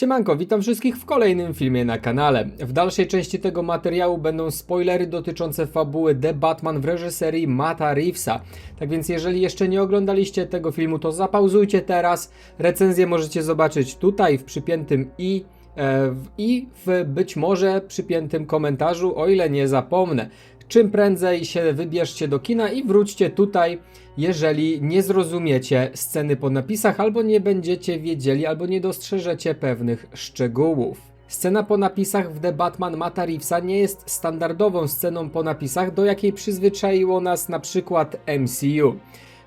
Siemanko, witam wszystkich w kolejnym filmie na kanale. W dalszej części tego materiału będą spoilery dotyczące fabuły The Batman w reżyserii Mata Reevesa. Tak więc jeżeli jeszcze nie oglądaliście tego filmu, to zapauzujcie teraz. Recenzję możecie zobaczyć tutaj w przypiętym i e, i w być może przypiętym komentarzu, o ile nie zapomnę. Czym prędzej się wybierzcie do kina i wróćcie tutaj, jeżeli nie zrozumiecie sceny po napisach, albo nie będziecie wiedzieli, albo nie dostrzeżecie pewnych szczegółów. Scena po napisach w The Batman Mata Reevesa nie jest standardową sceną po napisach, do jakiej przyzwyczaiło nas na przykład MCU.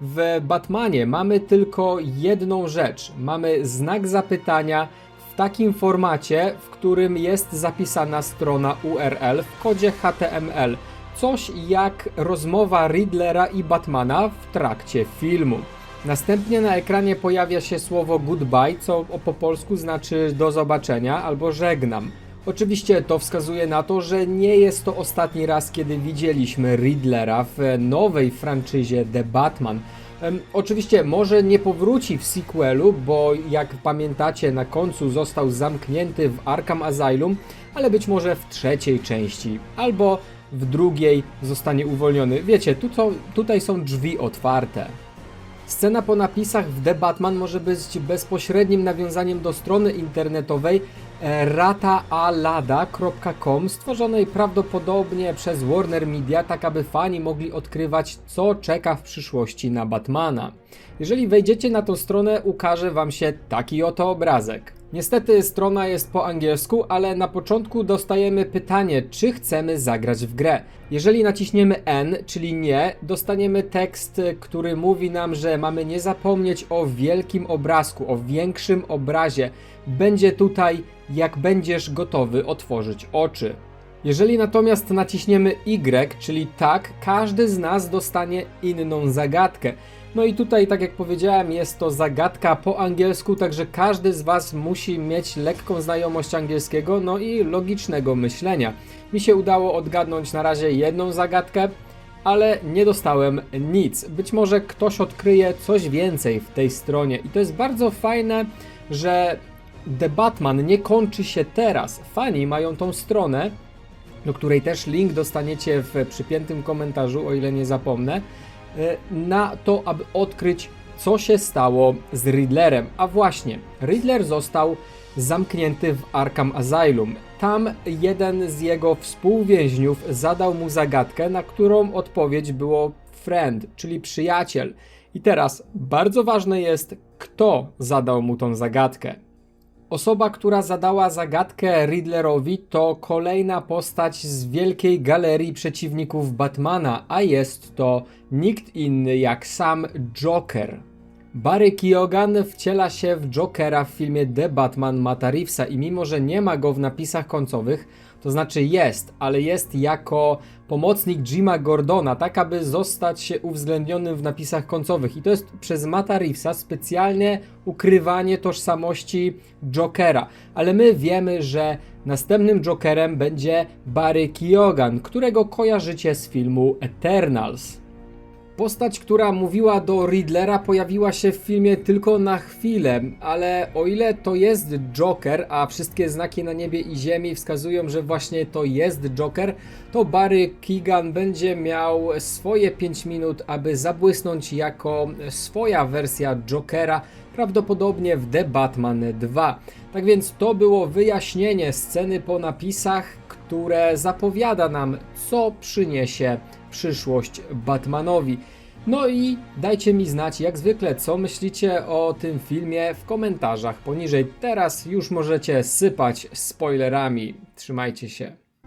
W Batmanie mamy tylko jedną rzecz. Mamy znak zapytania w takim formacie, w którym jest zapisana strona URL w kodzie HTML. Coś jak rozmowa Riddlera i Batmana w trakcie filmu. Następnie na ekranie pojawia się słowo goodbye, co po polsku znaczy do zobaczenia albo żegnam. Oczywiście to wskazuje na to, że nie jest to ostatni raz, kiedy widzieliśmy Riddlera w nowej franczyzie The Batman. Oczywiście może nie powróci w sequelu, bo jak pamiętacie na końcu został zamknięty w Arkham Asylum, ale być może w trzeciej części albo w drugiej zostanie uwolniony. Wiecie, tu to, tutaj są drzwi otwarte. Scena po napisach w The Batman może być bezpośrednim nawiązaniem do strony internetowej e, rataalada.com stworzonej prawdopodobnie przez Warner Media, tak aby fani mogli odkrywać, co czeka w przyszłości na Batmana. Jeżeli wejdziecie na tą stronę, ukaże Wam się taki oto obrazek. Niestety strona jest po angielsku, ale na początku dostajemy pytanie, czy chcemy zagrać w grę. Jeżeli naciśniemy N, czyli nie, dostaniemy tekst, który mówi nam, że mamy nie zapomnieć o wielkim obrazku, o większym obrazie. Będzie tutaj, jak będziesz gotowy otworzyć oczy. Jeżeli natomiast naciśniemy Y, czyli tak, każdy z nas dostanie inną zagadkę. No i tutaj, tak jak powiedziałem, jest to zagadka po angielsku, także każdy z Was musi mieć lekką znajomość angielskiego, no i logicznego myślenia. Mi się udało odgadnąć na razie jedną zagadkę, ale nie dostałem nic. Być może ktoś odkryje coś więcej w tej stronie i to jest bardzo fajne, że The Batman nie kończy się teraz. Fani mają tą stronę, do której też link dostaniecie w przypiętym komentarzu, o ile nie zapomnę, na to, aby odkryć, co się stało z Riddlerem. A właśnie, Riddler został zamknięty w Arkham Asylum. Tam jeden z jego współwięźniów zadał mu zagadkę, na którą odpowiedź było friend, czyli przyjaciel. I teraz bardzo ważne jest, kto zadał mu tą zagadkę. Osoba, która zadała zagadkę Riddlerowi, to kolejna postać z wielkiej galerii przeciwników Batmana, a jest to nikt inny jak sam Joker. Barry Keoghan wciela się w Jokera w filmie The Batman Mata Reevesa i mimo, że nie ma go w napisach końcowych, to znaczy jest, ale jest jako pomocnik Jima Gordona, tak aby zostać się uwzględnionym w napisach końcowych. I to jest przez Mata Reevesa specjalnie ukrywanie tożsamości Jokera. Ale my wiemy, że następnym Jokerem będzie Barry Keoghan, którego kojarzycie z filmu Eternals. Postać, która mówiła do Riddlera, pojawiła się w filmie tylko na chwilę, ale o ile to jest Joker, a wszystkie znaki na niebie i ziemi wskazują, że właśnie to jest Joker, to Barry Keegan będzie miał swoje 5 minut, aby zabłysnąć jako swoja wersja Jokera, prawdopodobnie w The Batman 2. Tak więc to było wyjaśnienie sceny po napisach, które zapowiada nam, co przyniesie przyszłość Batmanowi. No i dajcie mi znać, jak zwykle, co myślicie o tym filmie w komentarzach poniżej. Teraz już możecie sypać spoilerami. Trzymajcie się.